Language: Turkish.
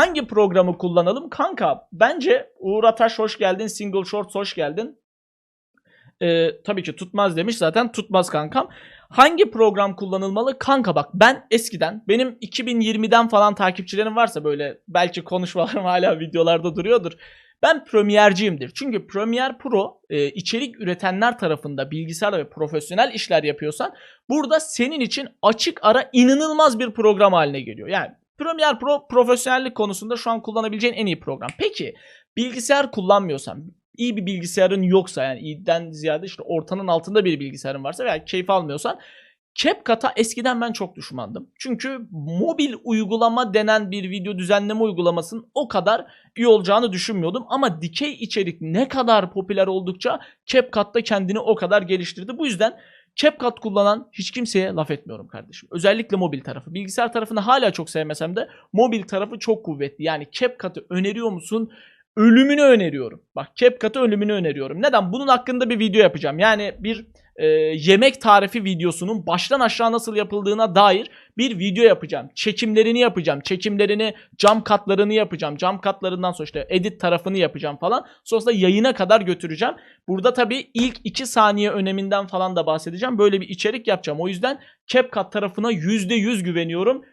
hangi programı kullanalım? Kanka bence Uğur Ataş hoş geldin. Single Shorts hoş geldin. Ee, tabii ki tutmaz demiş zaten tutmaz kankam. Hangi program kullanılmalı? Kanka bak ben eskiden benim 2020'den falan takipçilerim varsa böyle belki konuşmalarım hala videolarda duruyordur. Ben Premiere'ciyimdir. Çünkü Premiere Pro e, içerik üretenler tarafında bilgisayar ve profesyonel işler yapıyorsan burada senin için açık ara inanılmaz bir program haline geliyor. Yani Premiere Pro profesyonellik konusunda şu an kullanabileceğin en iyi program. Peki bilgisayar kullanmıyorsan, iyi bir bilgisayarın yoksa yani iyiden ziyade işte ortanın altında bir bilgisayarın varsa veya keyif almıyorsan CapCut'a eskiden ben çok düşmandım. Çünkü mobil uygulama denen bir video düzenleme uygulamasının o kadar iyi olacağını düşünmüyordum. Ama dikey içerik ne kadar popüler oldukça CapCut da kendini o kadar geliştirdi. Bu yüzden CapCut kullanan hiç kimseye laf etmiyorum kardeşim. Özellikle mobil tarafı. Bilgisayar tarafını hala çok sevmesem de mobil tarafı çok kuvvetli. Yani CapCut'ı öneriyor musun? Ölümünü öneriyorum. Bak CapCut'ı ölümünü öneriyorum. Neden? Bunun hakkında bir video yapacağım. Yani bir e, yemek tarifi videosunun baştan aşağı nasıl yapıldığına dair bir video yapacağım. Çekimlerini yapacağım. Çekimlerini, cam katlarını yapacağım. Cam katlarından sonra işte edit tarafını yapacağım falan. Sonrasında yayına kadar götüreceğim. Burada tabii ilk 2 saniye öneminden falan da bahsedeceğim. Böyle bir içerik yapacağım. O yüzden CapCut tarafına %100 güveniyorum.